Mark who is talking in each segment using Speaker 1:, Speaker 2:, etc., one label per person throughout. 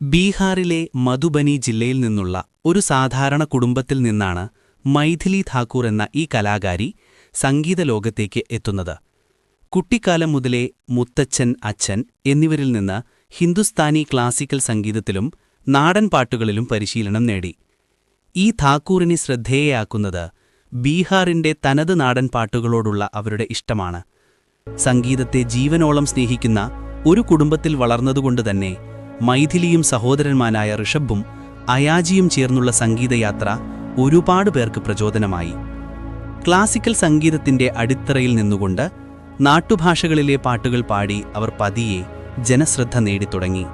Speaker 1: ബീഹാറിലെ മധുബനി ജില്ലയിൽ നിന്നുള്ള ഒരു സാധാരണ കുടുംബത്തിൽ നിന്നാണ് മൈഥിലി ഠാക്കൂർ എന്ന ഈ കലാകാരി സംഗീത ലോകത്തേക്ക് എത്തുന്നത്. കുട്ടിക്കാലം മുതലേ മുത്തച്ഛൻ അച്ഛൻ എന്നിവരിൽ നിന്ന് ഹിന്ദുസ്ഥാനി ക്ലാസിക്കൽ സംഗീതത്തിലും നാടൻ പാട്ടുകളിലും പരിശീലനം നേടി. ഈ ഠാക്കൂറിനെ ശ്രദ്ധേയയാക്കുന്നത് ബീഹാറിന്റെ തനത് നാടൻ പാട്ടുകളോടുള്ള അവരുടെ ഇഷ്ടമാണ്. സംഗീതത്തെ ജീവനോളം സ്നേഹിക്കുന്ന ഒരു കുടുംബത്തിൽ വളർന്നതുകൊണ്ടുതന്നെ മൈഥിലിയും സഹോദരന്മാരായ ഋഷഭും അയാജിയും ചേർന്നുള്ള സംഗീതയാത്ര ഒരുപാട് പേർക്ക് പ്രചോദനമായി. ക്ലാസിക്കൽ സംഗീതത്തിന്റെ അടിത്തറയിൽ നിന്നുകൊണ്ട് നാട്ടുഭാഷകളിലെ പാട്ടുകൾ പാടി അവർ പതിയെ ജനശ്രദ്ധ നേടിത്തുടങ്ങി.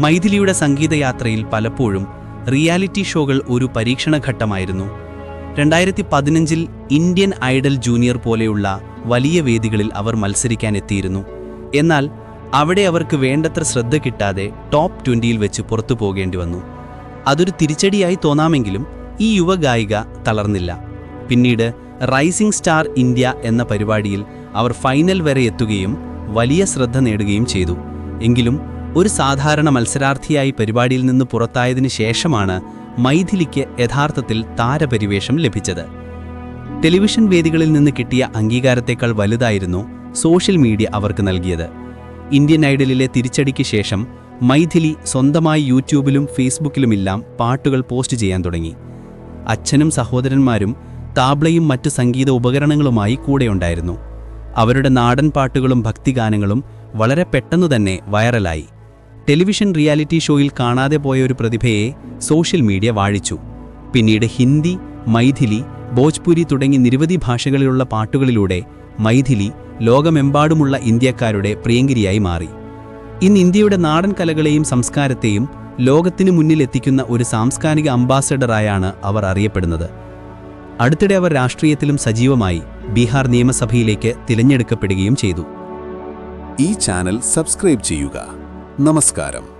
Speaker 1: മൈഥിലിയുടെ സംഗീതയാത്രയിൽ പലപ്പോഴും റിയാലിറ്റി ഷോകൾ ഒരു പരീക്ഷണഘട്ടമായിരുന്നു. രണ്ടായിരത്തി പതിനഞ്ചിൽ ഇന്ത്യൻ ഐഡൽ ജൂനിയർ പോലെയുള്ള വലിയ വേദികളിൽ അവർ മത്സരിക്കാനെത്തിയിരുന്നു എന്നാൽ അവിടെ അവർക്ക് വേണ്ടത്ര ശ്രദ്ധ കിട്ടാതെ ടോപ്പ് ട്വന്റിയിൽ വെച്ച് പുറത്തു പോകേണ്ടി വന്നു. അതൊരു തിരിച്ചടിയായി തോന്നാമെങ്കിലും ഈ യുവഗായിക തളർന്നില്ല. പിന്നീട് റൈസിംഗ് സ്റ്റാർ ഇന്ത്യ എന്ന പരിപാടിയിൽ അവർ ഫൈനൽ വരെ എത്തുകയും വലിയ ശ്രദ്ധ നേടുകയും ചെയ്തു. എങ്കിലും ഒരു സാധാരണ മത്സരാർത്ഥിയായി പരിപാടിയിൽ നിന്ന് പുറത്തായതിനു ശേഷമാണ് മൈഥിലിക്ക് യഥാർത്ഥത്തിൽ താരപരിവേഷം ലഭിച്ചത്. ടെലിവിഷൻ വേദികളിൽ നിന്ന് കിട്ടിയ അംഗീകാരത്തേക്കാൾ വലുതായിരുന്നു സോഷ്യൽ മീഡിയ അവർക്ക് നൽകിയത്. ഇന്ത്യൻ ഐഡലിലെ തിരിച്ചടിക്ക് ശേഷം മൈഥിലി സ്വന്തമായി യൂട്യൂബിലും ഫേസ്ബുക്കിലുമെല്ലാം പാട്ടുകൾ പോസ്റ്റ് ചെയ്യാൻ തുടങ്ങി. അച്ഛനും സഹോദരന്മാരും താബ്ലയും മറ്റ് സംഗീത ഉപകരണങ്ങളുമായി കൂടെയുണ്ടായിരുന്നു. അവരുടെ നാടൻ പാട്ടുകളും ഭക്തിഗാനങ്ങളും വളരെ പെട്ടെന്നു തന്നെ വൈറലായി. ടെലിവിഷൻ റിയാലിറ്റി ഷോയിൽ കാണാതെ പോയ ഒരു പ്രതിഭയെ സോഷ്യൽ മീഡിയ വാഴിച്ചു. പിന്നീട് ഹിന്ദി മൈഥിലി ഭോജ്പുരി തുടങ്ങി നിരവധി ഭാഷകളിലുള്ള പാട്ടുകളിലൂടെ മൈഥിലി ലോകമെമ്പാടുമുള്ള ഇന്ത്യക്കാരുടെ പ്രിയങ്കരിയായി മാറി. ഇന്ന് ഇന്ത്യയുടെ നാടൻ കലകളെയും സംസ്കാരത്തെയും ലോകത്തിനു മുന്നിൽ എത്തിക്കുന്ന ഒരു സാംസ്കാരിക അംബാസഡറായാണ് അവർ അറിയപ്പെടുന്നത്. അടുത്തിടെ അവർ രാഷ്ട്രീയത്തിലും സജീവമായി ബീഹാർ നിയമസഭയിലേക്ക് തിരഞ്ഞെടുക്കപ്പെടുകയും ചെയ്തു.
Speaker 2: ഈ ചാനൽ സബ്സ്ക്രൈബ് ചെയ്യുക. നമസ്കാരം.